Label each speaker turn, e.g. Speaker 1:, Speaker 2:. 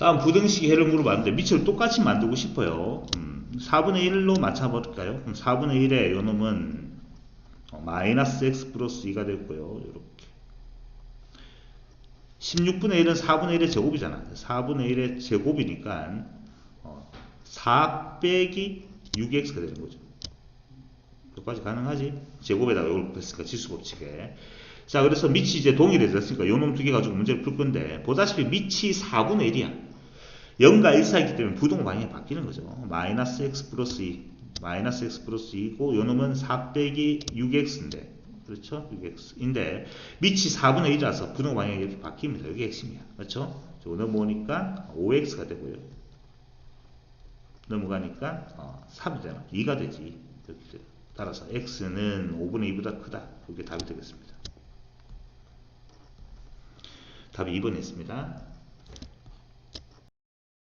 Speaker 1: 다음 부등식 해를 물어봤는데 밑을 똑같이 만들고 싶어요. 음, 4분의 1로 맞춰볼까요? 그럼 4분의 1에 요 놈은 어, 마이너스 x 플러스 2가 됐고요. 이렇게 16분의 1은 4분의 1의 제곱이잖아. 4분의 1의 제곱이니까 어, 4 빼기 6x가 되는 거죠. 여기까지 가능하지? 제곱에다가 이걸 뺐으니까 지수 법칙에. 자, 그래서 밑이 이제 동일해졌으니까 요놈 두 개 가지고 문제를 풀 건데, 보다시피 밑이 4분의 1이야. 0과 1 사이기 때문에 부동 방향이 바뀌는 거죠. 마이너스 x 플러스 2, 마이너스 x 플러스 2고, 요 놈은 4 빼기 6x인데, 그렇죠? 6x인데, 밑이 4분의 1이라서 부동 방향이 이렇게 바뀝니다. 여기 핵심이야. 그렇죠? 저 넘어오니까 5x가 되고요. 넘어가니까 어, 3이 되나? 2가 되지. 따라서 x는 5분의 2보다 크다. 이게 답이 되겠습니다. 답이 2번에 있습니다.